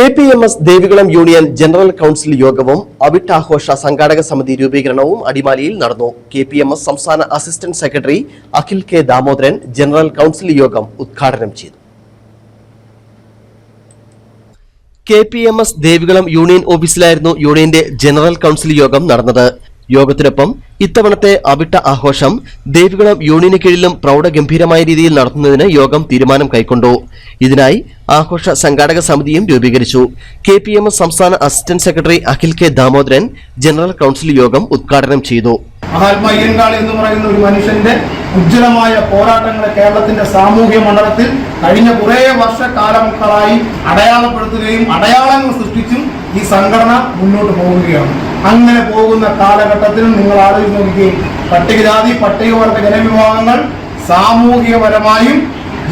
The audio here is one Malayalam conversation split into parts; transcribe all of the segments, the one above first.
K P M S Devikulam union general council യോഗവും അവിട്ടാഘോഷ സംഘാടക സമിതി രൂപീകരണവും അടിമാലിയിൽ നടന്നു. കെ പി എം എസ് സംസ്ഥാന assistant secretary Akhil K Damodaran general council യോഗം ഉദ്ഘാടനം ചെയ്തു. K P M S Devikulam union ഓഫീസിലായിരുന്നു യൂണിയന്റെ ജനറൽ കൗൺസിൽ യോഗം നടന്നത്. യോഗത്തിനൊപ്പം ഇത്തവണത്തെ അവിട്ട ആഘോഷം ദേവികുളം യൂണിയന് കീഴിലും പ്രൗഢഗംഭീരമായ രീതിയിൽ നടത്തുന്നതിന് യോഗം തീരുമാനം കൈക്കൊണ്ടു. ഇതിനായി ആഘോഷ സംഘാടക സമിതിയും രൂപീകരിച്ചു. കെ പി എം സംസ്ഥാന assistant secretary Akhil K Damodaran general council യോഗം ഉദ്ഘാടനം ചെയ്തു. എന്ന് പറയുന്ന ഒരു മനുഷ്യന്റെ ഉജ്ജ്വലമായ പോരാട്ടങ്ങളെ കേരളത്തിന്റെ സാമൂഹ്യ മണ്ഡലത്തിൽ കഴിഞ്ഞ കുറേ വർഷക്കാലങ്ങളായി അടയാളപ്പെടുത്തുകയും അടയാളങ്ങൾ സൃഷ്ടിച്ചും ഈ സംഘടന മുന്നോട്ട് പോവുകയാണ് അങ്ങനെ പോകുന്ന കാലഘട്ടത്തിൽ നിങ്ങൾ ആലോചിച്ച് നോക്കുകയും പട്ടികജാതി പട്ടികവർഗ ജനവിഭാഗങ്ങൾ സാമൂഹികപരമായും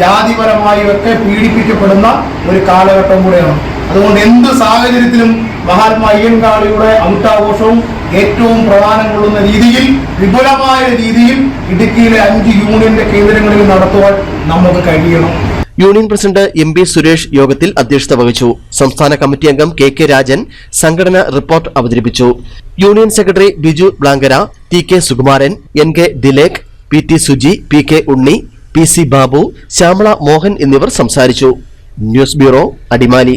ജാതിപരമായും ഒക്കെ പീഡിപ്പിക്കപ്പെടുന്ന ഒരു കാലഘട്ടം കൂടെയാണ്. അതുകൊണ്ട് എന്ത് സാഹചര്യത്തിലും മഹാത്മാ അയ്യങ്കാളിയുടെ ഔട്ടാഘോഷവും ഏറ്റവും പ്രധാനം കൊള്ളുന്ന രീതിയിൽ വിപുലമായ രീതിയിൽ ഇടുക്കിയിലെ അഞ്ച് യൂണിയന്റെ കേന്ദ്രങ്ങളിൽ നടത്തുവാൻ നമുക്ക് കഴിയണം. Union president M P Suresh യോഗത്തിൽ അധ്യക്ഷത വഹിച്ചു. സംസ്ഥാന കമ്മിറ്റി അംഗം കെ കെ രാജൻ സംഘടന റിപ്പോർട്ട് അവതരിപ്പിച്ചു. Union secretary Biju Blankara T K Sukumaran N K Dilekh P T Suji P K Unni P C Babu Shyamala Mohan എന്നിവർ സംസാരിച്ചു. News bureau Adimali.